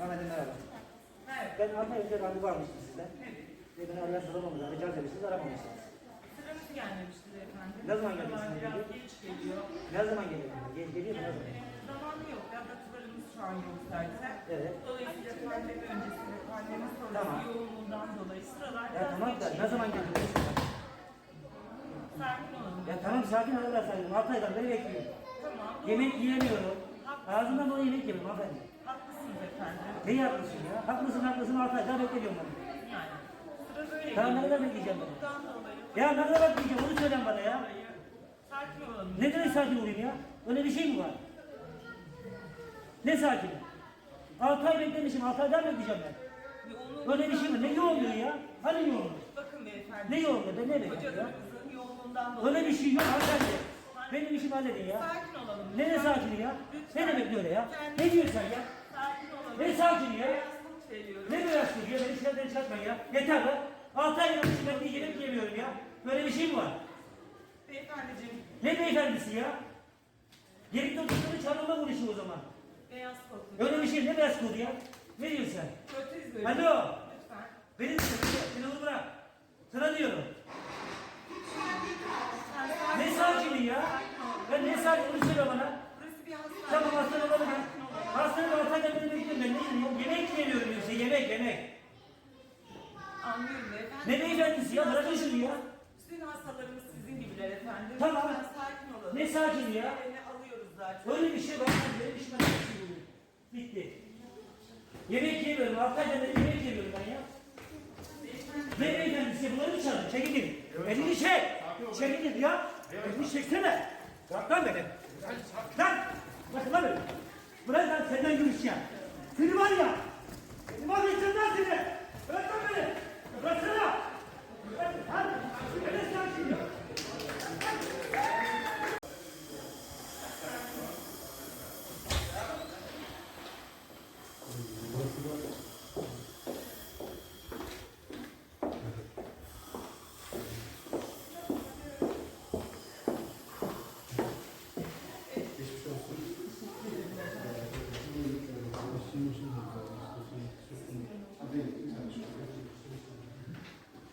Hanımefendi merhaba. Evet. Ben Altay önce randevu almıştım sizden. Evet. Ve beni arayan soramamışlar. Rica etmişsiniz aramamışsınız. Sıramız gelmemiştir efendim. Ne zaman Sıralar gelmişsiniz? Biraz geç geliyor. Ne zaman geliyor? Gel, geliyor mu ne zaman? Yani, e, zamanı yok. Laboratuvarımız şu an yok zaten. Evet. Dolayısıyla pandemi öncesi ve pandemi sonrası Tamam. yoğunluğundan dolayı sıralar Ya biraz tamam geç da ne geliyor. zaman geliyor? Sakin olun. Ya tamam sakin ol biraz sakin. Altı aydan beri bekliyorum. Tamam. Yemek yiyemiyorum. Ağzımdan dolayı yemek yemiyorum hanımefendi. Haklısınız efendim. Ne haklısın ya? Haklısın haklısın altı aydan bekliyorum ben. Yani. Sıra böyle Tamam, ne kadar bekleyeceğim ben? Bundan dolayı. Ya ne kadar bekleyeceğim onu söylen bana ya. dolayı Sakin olalım. Ne demek sakin olayım ya? Öyle bir şey mi var? Ne sakin? Altı ay beklemişim, altı aydan bekleyeceğim ben. Yoğunluğundan Öyle bir şey mi? Ne yoğunluğu ya? Hani yoğunluğu? Bakın beyefendi. Ne yoğunluğu? Ben ne bekliyorum ya? Hocalarımızın yoğunluğundan dolayı. Öyle bir şey yok hanımefendi. Benim işimi halledin ya. Sakin olalım. Ne ne lütfen. sakini ya? Ne demek öyle ya? Ne diyorsun sen ya? Ne sakini ya? Ne beyaz diyor? Beni işlerden çıkartmayın ya. Yeter be. Altı ay yapmışım ben bir yemiyorum ya. Böyle bir şey mi var? Beyefendiciğim, Ne beyefendisi ya? Gerekli oturduğunu çarpma konuşuyor o zaman. beyaz kurt. Öyle bir şey ne beyaz kodu ya? Ne diyorsun sen? Protez bölümü. Alo. Lütfen. Beni dinle, beni onu bırak. Sana diyorum. Sen Ne sakin ya? Sakin ol. Ben ne sakin onu söyle bana. Burası bir hastane. Tamam hastane olalım ya. Sakin olalım. Hastanede ortayda beni bekliyorum ben ne yiyorum? Yemek yemiyorum yemek yemek. Anlıyorum beyefendi. Ne beyefendisi ya? Bırakın şunu ya. Bütün hastalarımız sizin gibiler efendim. Tamam. Lütfen sakin olalım. Ne sakin ya? Ellerini alıyoruz zaten. Öyle bir şey var. Benim işime ne şey Bitti. Yemek yemiyorum. Altay'da beri yemek yemiyorum ben ya. Ne beyefendisi ya? Bunları mı çağırın? Çekin gidin. Elini çek. Çekin gidin ya. Elini çeksene. Bırak lan beni. Lan. Bırak lan beni. Bırak lan senden görüşeceğim. Seni var ya. Seni var ya senden seni. Bırak lan beni. Bıraksana. Bırak lan. Beni sakin ya.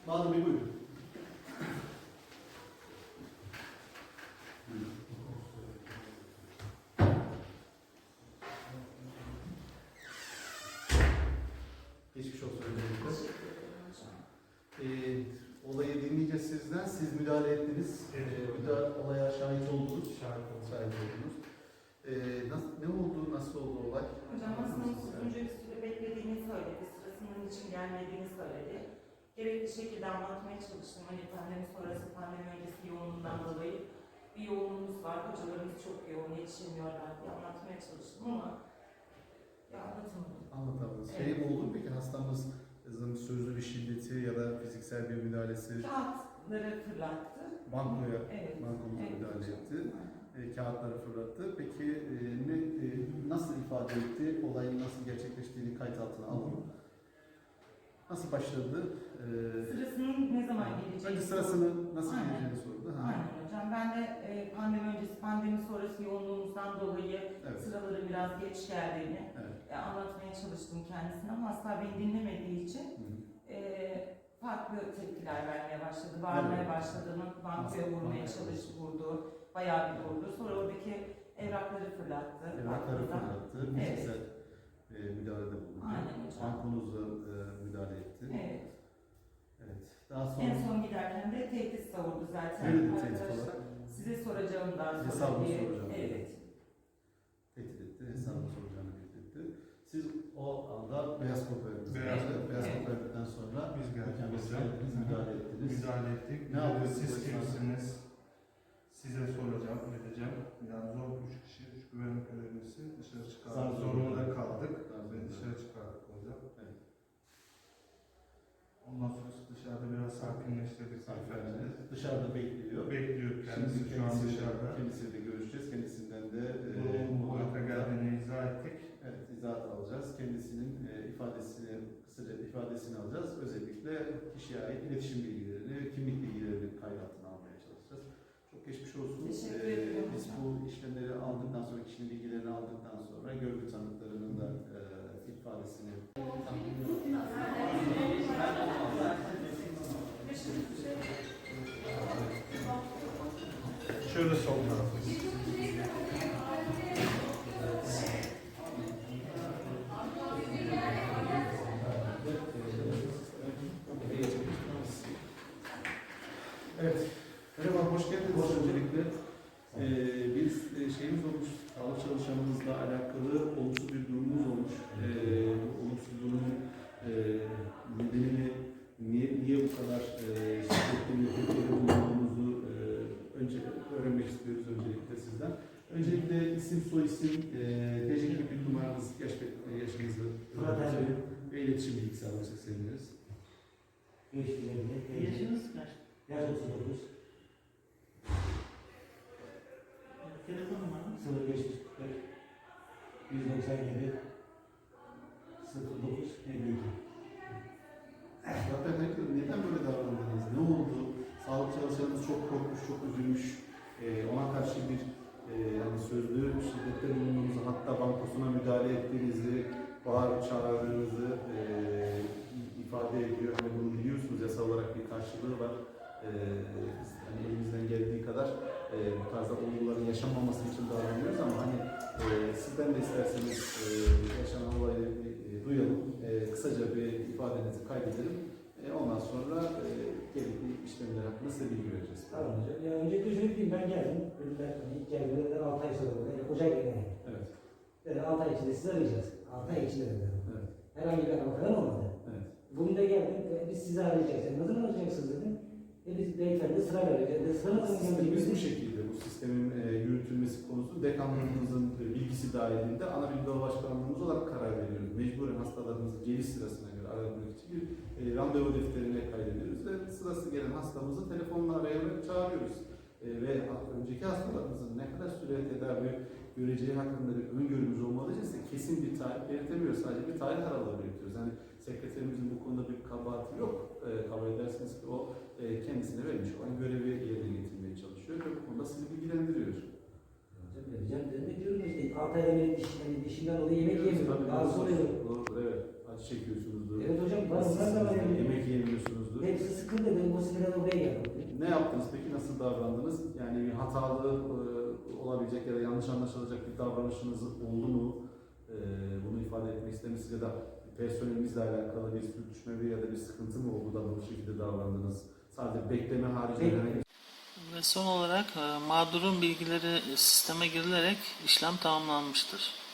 Bağlı Bey buyurun. Geçmiş olsun öncelikle. Ee, olayı dinleyeceğiz sizden. Siz müdahale ettiniz. Ee, müdahale, olaya şahit oldunuz. Şahit oldum. Şahit oldunuz. Ee, nasıl, ne oldu, nasıl oldu olay? Hocam hastanın uzunca bir süre beklediğini söyledi. Sırasının için gelmediğini söyledi. Gerekli şekilde anlatmaya çalıştım. Hani pandemi sonrası, pandemi öncesi yoğunluğundan dolayı bir yoğunluğumuz var. Hocalarımız çok yoğun, yetişemiyorlar diye anlatmaya çalıştım ama ya anlatamadım. Anlatamadınız. Evet. Şey oldu peki hastamızın sözlü bir şiddeti ya da fiziksel bir müdahalesi Kağıtları fırlattı. bankoya, Evet. bankomuza Evet. müdahale etti. E, kağıtları fırlattı. Peki e, ne, e, nasıl ifade etti? Olayın nasıl gerçekleştiğini kayıt altına alalım. Nasıl başladı? E, Sırasının ne zaman geleceğini önce sırasını nasıl Aynen. geleceğini sordu. Ha. Aynen hocam. Ben de e, pandemi öncesi, pandemi sonrası yoğunluğumuzdan dolayı Evet. sıraları biraz geç geldiğini Evet. e, anlatmaya çalıştım kendisine ama asla beni dinlemediği için Hı e, farklı tepkiler vermeye başladı. Bağırmaya Evet. başladı. Bankoya Nasıl? vurmaya Bankaya çalıştı, vurdu. Bayağı bir vurdu. Sonra oradaki evrakları fırlattı. Evrakları Arkadan. fırlattı. Evet. Fiziksel e, müdahalede bulundu. Aynen hocam. Bankonuza e, müdahale etti. Evet. Daha sonra En son giderken de tehdit savurdu zaten. Ne dedi tehdit olarak? Size soracağımdan sonra Hesabını diye. soracağım. Evet. tehdit etti, hesabını soracağını bildirdi. Siz o anda beyaz verdiniz. Beyaz koku. beyaz Evet. verdikten sonra Biz geldik kendiniz hocam. geldiniz, müdahale ettiniz. Müdahale ettik. Ne yapıyorsunuz Siz hocam? kimsiniz? Size soracağım, edeceğim. Yani zor üç kişi, üç güvenlik görevlisi dışarı Zar çıkardık. zor. Zorunda kaldık Zar ve zor. dışarı çıkardık hocam. Evet. Ondan sonra dışarıda biraz sakinleştirdik beyefendi. dışarıda bekliyor. Bekliyor kendisi Şimdi şu an kendisiyle, dışarıda. kendisiyle görüşeceğiz. Kendisinden de e, boyuta hakkında- geldiğini izah ettik. Evet, izahat alacağız. Kendisinin e, ifadesini, kısaca ifadesini alacağız. Özellikle kişiye ait iletişim bilgilerini, kimlik bilgilerini kayıt altına almaya çalışacağız. Çok geçmiş olsun. Teşekkür Ee, ederim Biz bu işlemleri aldıktan sonra, kişinin bilgilerini aldıktan sonra görgü tanıklarının iletişim bilgisi alırsak seviniriz. 550. Yaşınız kaç? Yaş 39. Telefon numaranız? 0545 197 09 52. Zaten ne- neden böyle davrandınız? Ne oldu? Sağlık çalışanınız çok korkmuş, çok üzülmüş. Ee, ona karşı bir e, yani sözlü şiddette bulunduğunuzu, hatta bankosuna müdahale ettiğinizi, bağırıp çağırdığınızı e, ifade ediyor. Hani bunu biliyorsunuz, yasal olarak bir karşılığı var. E, hani elimizden geldiği kadar e, bu tarzda olguların yaşanmaması için davranıyoruz ama hani e, sizden de isterseniz e, yaşanan olayı e, duyalım. E, kısaca bir ifadenizi kaydedelim. E, ondan sonra e, gerekli işlemler hakkında size bilgi vereceğiz. Tamam hocam. Ya öncelikle şöyle diyeyim ben geldim. Hani ilk geldiğimde 6 ay sonra. Ocak ayı. Dedi 6 ay içinde sizi arayacağız. 6 ay içinde dedi. Evet. Herhangi bir arama olmadı. Evet. Bugün de geldim. e, Biz sizi arayacağız. Yani zaman arayacaksınız dedim. E biz beyefendi sırayla arayacağız. Dedi, Sıra nasıl Sistemimiz bu şekilde. Bu sistemin e, yürütülmesi konusu dekanlığımızın e, bilgisi dahilinde ana bilim dalı başkanlığımız olarak karar veriyoruz. Mecburen hastalarımızın geliş sırasına göre aramak için bir e, randevu defterine kaydediyoruz ve sırası gelen hastamızı telefonla arayarak çağırıyoruz. E, ve önceki hastalarımızın ne kadar süre tedavi göreceği hakkında bir öngörümüz olmadığı için size kesin bir tarih belirtemiyoruz. Sadece bir tarih aralığı belirtiyoruz. Yani sekreterimizin bu konuda bir kabahati yok. E, kabul edersiniz ki o e, kendisine vermiş olan görevi yerine getirmeye çalışıyor ve bu konuda sizi bilgilendiriyor. Hocam. Ne diyorum işte 6 ayda benim diş, yani dişimden dolayı yemek yemiyorum. Doğru, oluyorum. Doğrudur, evet. Acı çekiyorsunuzdur. Evet hocam onlar da var yani. Yemek yemiyorsunuzdur. Hepsi sıkıntı dedim. Bu sinirden oraya geldim. Ne yaptınız peki? Nasıl davrandınız? Yani bir hatalı e, olabilecek ya da yanlış anlaşılacak bir davranışınız oldu mu? E, bunu ifade etmek istemişsiniz ya da personelimizle alakalı bir sürtüşme bir ya da bir sıkıntı mı oldu da bu şekilde davrandınız? Sadece bekleme haricinde herhangi Ve son olarak e, mağdurun bilgileri sisteme girilerek işlem tamamlanmıştır.